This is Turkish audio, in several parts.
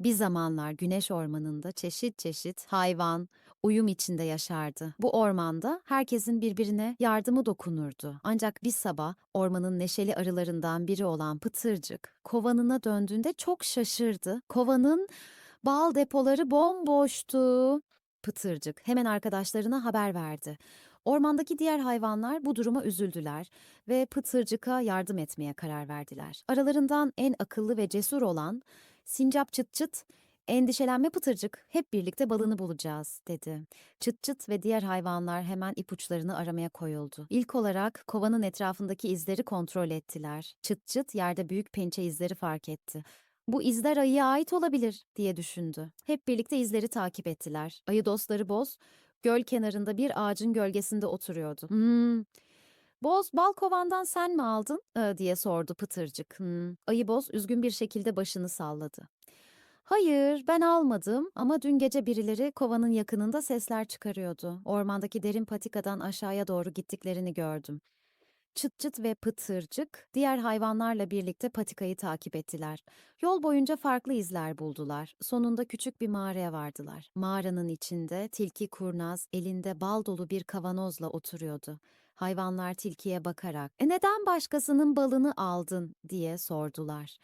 Bir zamanlar güneş ormanında çeşit çeşit hayvan uyum içinde yaşardı. Bu ormanda herkesin birbirine yardımı dokunurdu. Ancak bir sabah ormanın neşeli arılarından biri olan Pıtırcık kovanına döndüğünde çok şaşırdı. Kovanın bal depoları bomboştu. Pıtırcık hemen arkadaşlarına haber verdi. Ormandaki diğer hayvanlar bu duruma üzüldüler ve Pıtırcık'a yardım etmeye karar verdiler. Aralarından en akıllı ve cesur olan Sincap çıt çıt, endişelenme pıtırcık, hep birlikte balını bulacağız, dedi. Çıt çıt ve diğer hayvanlar hemen ipuçlarını aramaya koyuldu. İlk olarak kovanın etrafındaki izleri kontrol ettiler. Çıt çıt yerde büyük pençe izleri fark etti. Bu izler ayıya ait olabilir diye düşündü. Hep birlikte izleri takip ettiler. Ayı dostları Boz, göl kenarında bir ağacın gölgesinde oturuyordu. Hmm, Boz, bal kovandan sen mi aldın? Ee, diye sordu Pıtırcık. Hmm. Ayı Boz üzgün bir şekilde başını salladı. Hayır, ben almadım ama dün gece birileri kovanın yakınında sesler çıkarıyordu. Ormandaki derin patikadan aşağıya doğru gittiklerini gördüm. Çıt çıt ve pıtırcık diğer hayvanlarla birlikte patikayı takip ettiler. Yol boyunca farklı izler buldular. Sonunda küçük bir mağaraya vardılar. Mağaranın içinde tilki kurnaz elinde bal dolu bir kavanozla oturuyordu. Hayvanlar tilkiye bakarak "E neden başkasının balını aldın?" diye sordular.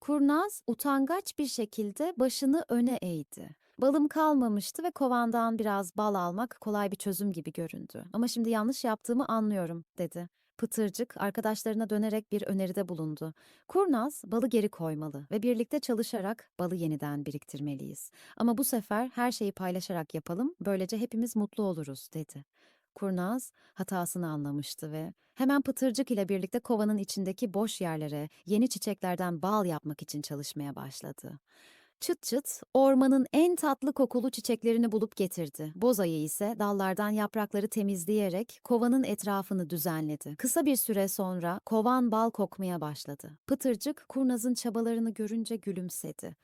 Kurnaz utangaç bir şekilde başını öne eğdi. Balım kalmamıştı ve kovandan biraz bal almak kolay bir çözüm gibi göründü. Ama şimdi yanlış yaptığımı anlıyorum, dedi. Pıtırcık arkadaşlarına dönerek bir öneride bulundu. Kurnaz balı geri koymalı ve birlikte çalışarak balı yeniden biriktirmeliyiz. Ama bu sefer her şeyi paylaşarak yapalım, böylece hepimiz mutlu oluruz, dedi. Kurnaz hatasını anlamıştı ve hemen Pıtırcık ile birlikte kovanın içindeki boş yerlere yeni çiçeklerden bal yapmak için çalışmaya başladı. Çıt çıt ormanın en tatlı kokulu çiçeklerini bulup getirdi. Boz ayı ise dallardan yaprakları temizleyerek kovanın etrafını düzenledi. Kısa bir süre sonra kovan bal kokmaya başladı. Pıtırcık kurnazın çabalarını görünce gülümsedi.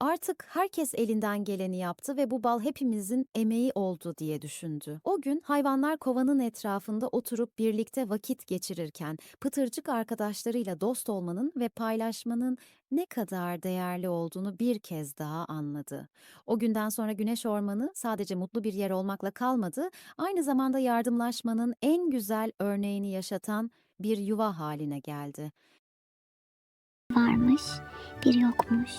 Artık herkes elinden geleni yaptı ve bu bal hepimizin emeği oldu diye düşündü. O gün hayvanlar kovanın etrafında oturup birlikte vakit geçirirken Pıtırcık arkadaşlarıyla dost olmanın ve paylaşmanın ne kadar değerli olduğunu bir kez daha anladı. O günden sonra Güneş Ormanı sadece mutlu bir yer olmakla kalmadı, aynı zamanda yardımlaşmanın en güzel örneğini yaşatan bir yuva haline geldi. varmış, bir yokmuş.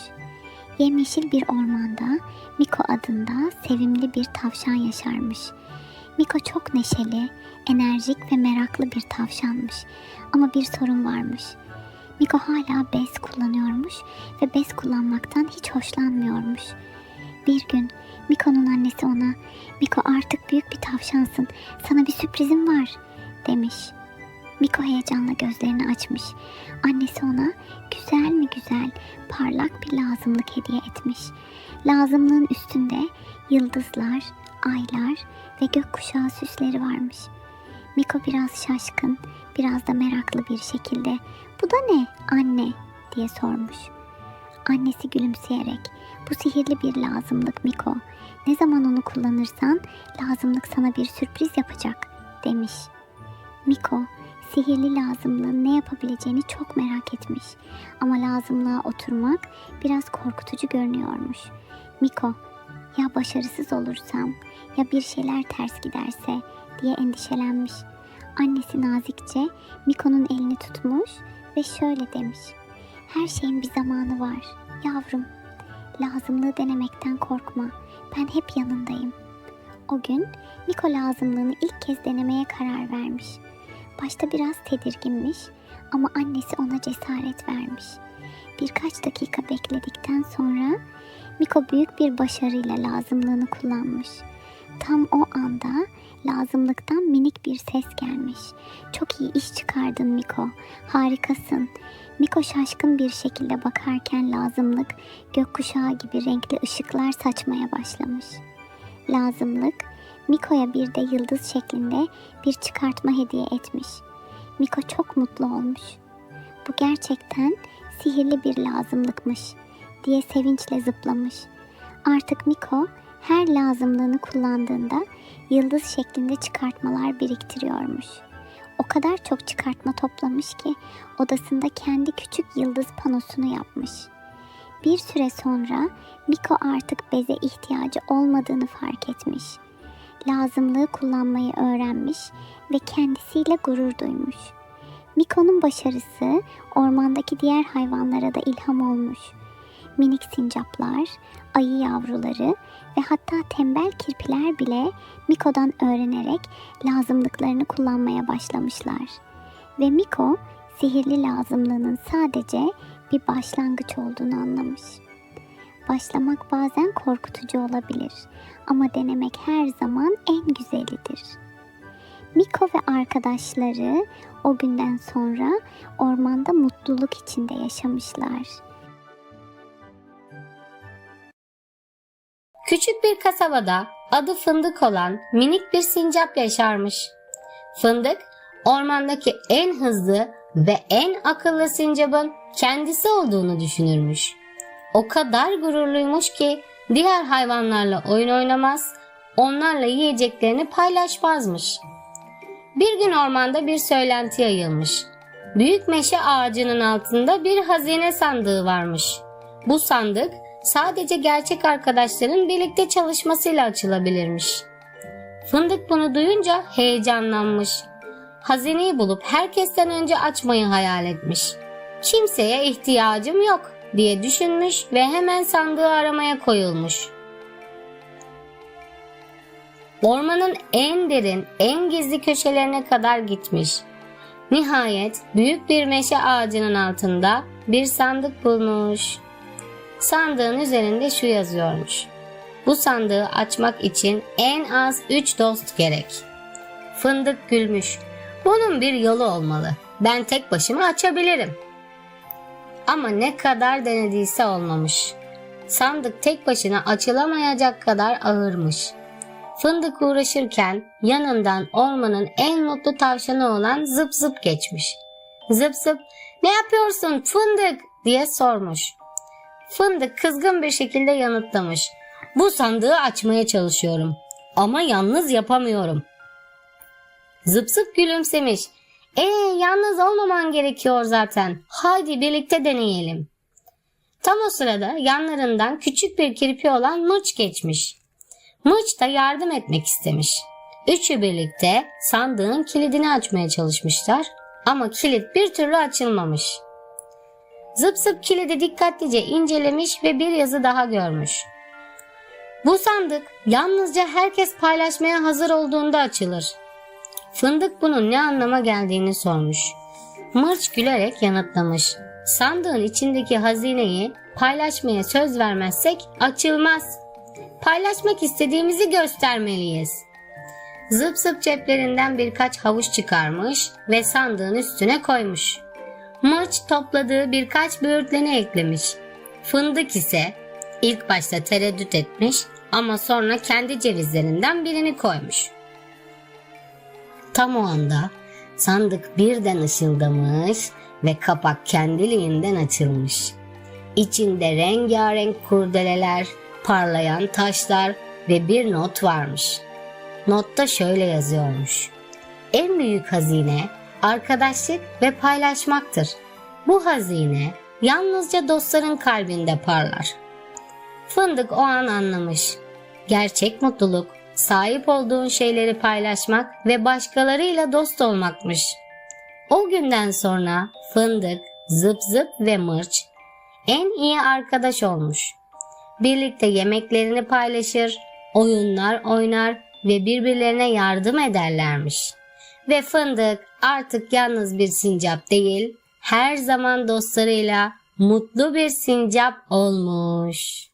Yemyeşil bir ormanda Miko adında sevimli bir tavşan yaşarmış. Miko çok neşeli, enerjik ve meraklı bir tavşanmış. Ama bir sorun varmış. Miko hala bez kullanıyormuş ve bez kullanmaktan hiç hoşlanmıyormuş. Bir gün Miko'nun annesi ona Miko artık büyük bir tavşansın. Sana bir sürprizim var demiş. Miko heyecanla gözlerini açmış. Annesi ona güzel mi güzel parlak bir lazımlık hediye etmiş. Lazımlığın üstünde yıldızlar, aylar ve gökkuşağı süsleri varmış. Miko biraz şaşkın, biraz da meraklı bir şekilde "Bu da ne anne?" diye sormuş. Annesi gülümseyerek "Bu sihirli bir lazımlık Miko. Ne zaman onu kullanırsan lazımlık sana bir sürpriz yapacak." demiş. Miko sihirli lazımlığın ne yapabileceğini çok merak etmiş. Ama lazımlığa oturmak biraz korkutucu görünüyormuş. Miko, ya başarısız olursam, ya bir şeyler ters giderse diye endişelenmiş. Annesi nazikçe Miko'nun elini tutmuş ve şöyle demiş. Her şeyin bir zamanı var. Yavrum, lazımlığı denemekten korkma. Ben hep yanındayım. O gün Miko lazımlığını ilk kez denemeye karar vermiş. Başta biraz tedirginmiş ama annesi ona cesaret vermiş. Birkaç dakika bekledikten sonra Miko büyük bir başarıyla lazımlığını kullanmış. Tam o anda lazımlıktan minik bir ses gelmiş. Çok iyi iş çıkardın Miko. Harikasın. Miko şaşkın bir şekilde bakarken lazımlık gökkuşağı gibi renkli ışıklar saçmaya başlamış. Lazımlık Miko'ya bir de yıldız şeklinde bir çıkartma hediye etmiş. Miko çok mutlu olmuş. Bu gerçekten sihirli bir lazımlıkmış diye sevinçle zıplamış. Artık Miko her lazımlığını kullandığında yıldız şeklinde çıkartmalar biriktiriyormuş. o kadar çok çıkartma toplamış ki odasında kendi küçük yıldız panosunu yapmış. Bir süre sonra Miko artık beze ihtiyacı olmadığını fark etmiş. Lazımlığı kullanmayı öğrenmiş ve kendisiyle gurur duymuş. Miko'nun başarısı ormandaki diğer hayvanlara da ilham olmuş. Minik sincaplar, ayı yavruları ve hatta tembel kirpiler bile Miko'dan öğrenerek lazımlıklarını kullanmaya başlamışlar. Ve Miko sihirli lazımlığının sadece bir başlangıç olduğunu anlamış. Başlamak bazen korkutucu olabilir ama denemek her zaman en güzelidir. Miko ve arkadaşları o günden sonra ormanda mutluluk içinde yaşamışlar. Küçük bir kasabada adı Fındık olan minik bir sincap yaşarmış. Fındık ormandaki en hızlı ve en akıllı sincapın kendisi olduğunu düşünürmüş. O kadar gururluymuş ki diğer hayvanlarla oyun oynamaz, onlarla yiyeceklerini paylaşmazmış. Bir gün ormanda bir söylenti yayılmış. Büyük meşe ağacının altında bir hazine sandığı varmış. Bu sandık sadece gerçek arkadaşların birlikte çalışmasıyla açılabilirmiş. Fındık bunu duyunca heyecanlanmış. Hazineyi bulup herkesten önce açmayı hayal etmiş. Kimseye ihtiyacım yok diye düşünmüş ve hemen sandığı aramaya koyulmuş. Ormanın en derin, en gizli köşelerine kadar gitmiş. Nihayet büyük bir meşe ağacının altında bir sandık bulmuş. Sandığın üzerinde şu yazıyormuş. Bu sandığı açmak için en az 3 dost gerek. Fındık gülmüş. Bunun bir yolu olmalı. Ben tek başıma açabilirim. Ama ne kadar denediyse olmamış. Sandık tek başına açılamayacak kadar ağırmış. Fındık uğraşırken yanından ormanın en mutlu tavşanı olan Zıp Zıp geçmiş. Zıp Zıp ne yapıyorsun fındık diye sormuş. Fındık kızgın bir şekilde yanıtlamış. Bu sandığı açmaya çalışıyorum ama yalnız yapamıyorum. Zıp zıp gülümsemiş. Ee yalnız olmaman gerekiyor zaten. Haydi birlikte deneyelim. Tam o sırada yanlarından küçük bir kirpi olan Mırç geçmiş. Mırç da yardım etmek istemiş. Üçü birlikte sandığın kilidini açmaya çalışmışlar ama kilit bir türlü açılmamış. Zıp zıp kilidi dikkatlice incelemiş ve bir yazı daha görmüş. Bu sandık yalnızca herkes paylaşmaya hazır olduğunda açılır. Fındık bunun ne anlama geldiğini sormuş. Mırç gülerek yanıtlamış. Sandığın içindeki hazineyi paylaşmaya söz vermezsek açılmaz. Paylaşmak istediğimizi göstermeliyiz. Zıp zıp ceplerinden birkaç havuç çıkarmış ve sandığın üstüne koymuş. Mırç topladığı birkaç böğürtleni eklemiş. Fındık ise ilk başta tereddüt etmiş ama sonra kendi cevizlerinden birini koymuş. Tam o anda sandık birden ışıldamış ve kapak kendiliğinden açılmış. İçinde rengarenk kurdeleler, parlayan taşlar ve bir not varmış. Notta şöyle yazıyormuş. En büyük hazine arkadaşlık ve paylaşmaktır. Bu hazine yalnızca dostların kalbinde parlar. Fındık o an anlamış. Gerçek mutluluk sahip olduğun şeyleri paylaşmak ve başkalarıyla dost olmakmış. O günden sonra Fındık, Zıp Zıp ve Mırç en iyi arkadaş olmuş. Birlikte yemeklerini paylaşır, oyunlar oynar ve birbirlerine yardım ederlermiş. Ve Fındık artık yalnız bir sincap değil, her zaman dostlarıyla mutlu bir sincap olmuş.